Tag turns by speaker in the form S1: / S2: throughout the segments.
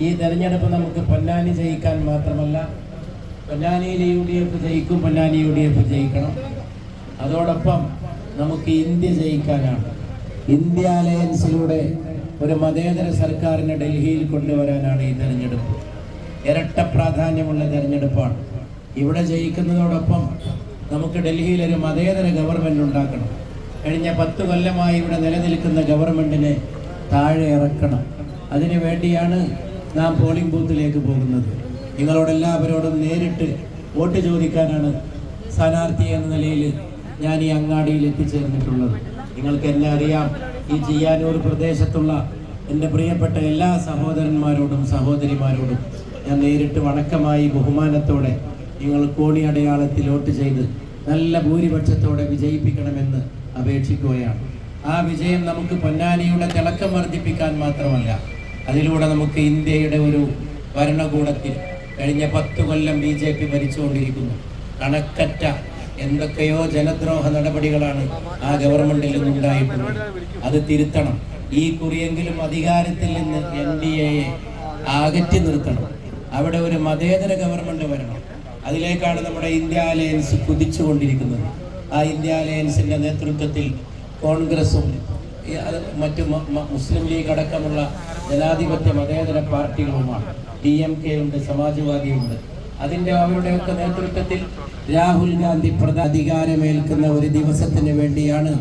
S1: ഈ തെരഞ്ഞെടുപ്പ് നമുക്ക് പൊന്നാനി ജയിക്കാൻ മാത്രമല്ല പൊന്നാനിയിലെ യു ഡി എഫ് ജയിക്കും പൊന്നാനി യു ഡി എഫ് ജയിക്കണം. അതോടൊപ്പം നമുക്ക് ഇന്ത്യ ജയിക്കാനാണ്. ഇന്ത്യ അലയൻസിലൂടെ ഒരു മതേതര സർക്കാരിനെ ഡൽഹിയിൽ കൊണ്ടുവരാനാണ് ഈ തെരഞ്ഞെടുപ്പ്. ഇരട്ട പ്രാധാന്യമുള്ള തെരഞ്ഞെടുപ്പാണ്. ഇവിടെ ജയിക്കുന്നതോടൊപ്പം നമുക്ക് ഡൽഹിയിൽ ഒരു മതേതര ഗവൺമെന്റ് ഉണ്ടാക്കണം. കഴിഞ്ഞ പത്ത് കൊല്ലമായി ഇവിടെ നിലനിൽക്കുന്ന ഗവൺമെന്റിനെ താഴെ ഇറക്കണം. അതിനു വേണ്ടിയാണ് നാം പോളിംഗ് ബൂത്തിലേക്ക് പോകുന്നത്. നിങ്ങളോടെല്ലാവരോടും നേരിട്ട് വോട്ട് ചോദിക്കാനാണ് സ്ഥാനാർത്ഥി എന്ന നിലയിൽ ഞാൻ ഈ അങ്ങാടിയിൽ എത്തിച്ചേർന്നിട്ടുള്ളത്. നിങ്ങൾക്ക് എന്നെ അറിയാം. ഈ ചിയ്യാനൂർ പ്രദേശത്തുള്ള എന്റെ പ്രിയപ്പെട്ട എല്ലാ സഹോദരന്മാരോടും സഹോദരിമാരോടും ഞാൻ നേരിട്ട് വണക്കമായി ബഹുമാനത്തോടെ നിങ്ങൾ കോണി അടയാളത്തിൽ വോട്ട് ചെയ്ത് നല്ല ഭൂരിപക്ഷത്തോടെ വിജയിപ്പിക്കണമെന്ന് അപേക്ഷിക്കുകയാണ്. ആ വിജയം നമുക്ക് പൊന്നാനിയുടെ തിളക്കം വർദ്ധിപ്പിക്കാൻ മാത്രമല്ല അതിലൂടെ നമുക്ക് ഇന്ത്യയുടെ ഒരു ഭരണകൂടത്തിൽ കഴിഞ്ഞ പത്തു കൊല്ലം ബി ജെ പി ഭരിച്ചുകൊണ്ടിരിക്കുന്നു. കണക്കറ്റ എന്തൊക്കെയോ ജനദ്രോഹ നടപടികളാണ് ആ ഗവൺമെന്റിൽ നിന്നുണ്ടായിട്ടുള്ളത്. അത് തിരുത്തണം. ഈ കുറിയെങ്കിലും അധികാരത്തിൽ നിന്ന് എൻ ഡി എയെ അകറ്റി നിർത്തണം. അവിടെ ഒരു മതേതര ഗവൺമെന്റ് വരണം. അതിലേക്കാണ് നമ്മുടെ ഇന്ത്യ അലയൻസ് കുതിച്ചുകൊണ്ടിരിക്കുന്നത്. ആ ഇന്ത്യ അലയൻസിന്റെ നേതൃത്വത്തിൽ കോൺഗ്രസും മറ്റ് മുസ്ലിം ലീഗ് അടക്കമുള്ള ജനാധിപത്യ മതേതര പാർട്ടികളുമാണ്. ഡി എം കെ ഉണ്ട് സമാജ്വാദിയുണ്ട്. അതിന്റെ അവരുടെയൊക്കെ നേതൃത്വത്തിൽ രാഹുൽ ഗാന്ധി പ്രധാ അധികാരമേൽക്കുന്ന ഒരു ദിവസത്തിന് വേണ്ടിയാണ്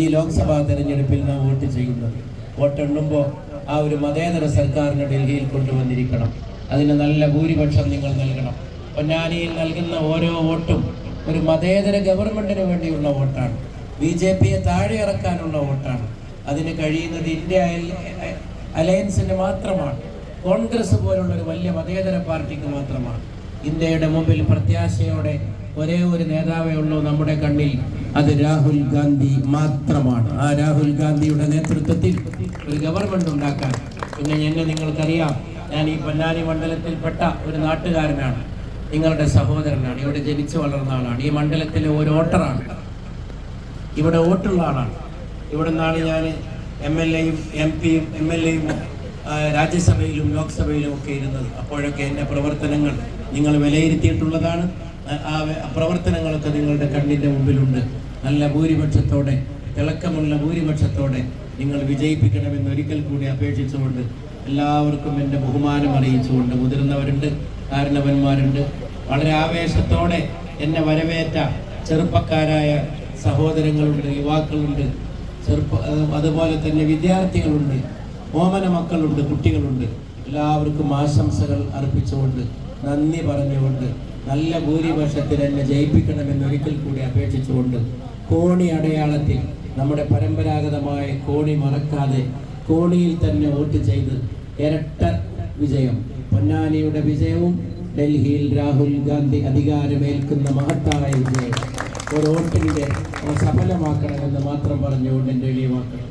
S1: ഈ ലോക്സഭാ തെരഞ്ഞെടുപ്പിൽ നാം വോട്ട് ചെയ്യുന്നത്. വോട്ടെണ്ണുമ്പോൾ ആ ഒരു മതേതര സർക്കാരിനെ ഡൽഹിയിൽ കൊണ്ടുവന്നിരിക്കണം. അതിന് നല്ല ഭൂരിപക്ഷം നിങ്ങൾ നൽകണം. പൊന്നാനിയിൽ നൽകുന്ന ഓരോ വോട്ടും ഒരു മതേതര ഗവൺമെന്റിന് വേണ്ടിയുള്ള വോട്ടാണ്. ബി ജെ പിയെ താഴെ ഇറക്കാനുള്ള വോട്ടാണ്. അതിന് കഴിയുന്നത് ഇന്ത്യ അലയൻസിന് മാത്രമാണ്. കോൺഗ്രസ് പോലുള്ള ഒരു വലിയ മതേതര പാർട്ടിക്ക് മാത്രമാണ്. ഇന്ത്യയുടെ മുമ്പിൽ പ്രത്യാശയോടെ ഒരേ ഒരു നേതാവേ ഉള്ളൂ നമ്മുടെ കണ്ണിൽ. അത് രാഹുൽ ഗാന്ധി മാത്രമാണ്. ആ രാഹുൽ ഗാന്ധിയുടെ നേതൃത്വത്തിൽ ഒരു ഗവൺമെന്റ് ഉണ്ടാക്കാൻ. പിന്നെ എന്നെ നിങ്ങൾക്കറിയാം ഞാൻ ഈ പൊന്നാനി മണ്ഡലത്തിൽപ്പെട്ട ഒരു നാട്ടുകാരനാണ്. നിങ്ങളുടെ സഹോദരനാണ്. ഇവിടെ ജനിച്ചു വളർന്ന ആളാണ്. ഈ മണ്ഡലത്തിലെ ഒരു വോട്ടറാണ്. ഇവിടെ വോട്ടുള്ള ആളാണ്. ഇവിടെ നിന്നാണ് ഞാൻ എം എൽ എയും എം പിയും എം എൽ എയും രാജ്യസഭയിലും ലോക്സഭയിലും ഒക്കെ ഇരുന്നത്. അപ്പോഴൊക്കെ എന്റെ പ്രവർത്തനങ്ങൾ നിങ്ങൾ വിലയിരുത്തിയിട്ടുള്ളതാണ്. ആ- പ്രവർത്തനങ്ങളൊക്കെ നിങ്ങളുടെ കണ്ണിന്റെ മുമ്പിലുണ്ട്. നല്ല ഭൂരിപക്ഷത്തോടെ തിളക്കമുള്ള ഭൂരിപക്ഷത്തോടെ നിങ്ങൾ വിജയിപ്പിക്കണമെന്ന് ഒരിക്കൽ കൂടി അപേക്ഷിച്ചുകൊണ്ട് എല്ലാവർക്കും എന്റെ ബഹുമാനം അറിയിച്ചുകൊണ്ട് മുതിർന്നവരുണ്ട് കാരണവന്മാരുണ്ട്. വളരെ ആവേശത്തോടെ എന്നെ വരവേറ്റ ചെറുപ്പക്കാരായ സഹോദരങ്ങളുണ്ട് യുവാക്കളുണ്ട് ചെറുപ്പ അതുപോലെ തന്നെ വിദ്യാർത്ഥികളുണ്ട്. ഓമന മക്കളുണ്ട് കുട്ടികളുണ്ട്. എല്ലാവർക്കും ആശംസകൾ അർപ്പിച്ചുകൊണ്ട് നന്ദി പറഞ്ഞുകൊണ്ട് നല്ല ഭൂരിപക്ഷത്തിൽ എന്നെ ജയിപ്പിക്കണമെന്ന് ഒരിക്കൽ കൂടി അപേക്ഷിച്ചുകൊണ്ട് കോണി അടയാളത്തിൽ നമ്മുടെ പരമ്പരാഗതമായ കോണി മറക്കാതെ കോണിയിൽ തന്നെ വോട്ട് ചെയ്ത് ഇരട്ട വിജയം. പൊന്നാനിയുടെ വിജയവും ഡൽഹിയിൽ രാഹുൽ ഗാന്ധി അധികാരമേൽക്കുന്ന മഹത്തായ വിജയം. ഒരു വോട്ടിന്റെ സഫലമാക്കണമെന്ന് മാത്രം പറഞ്ഞുകൊണ്ട് എന്റെ എളിയമാക്കണം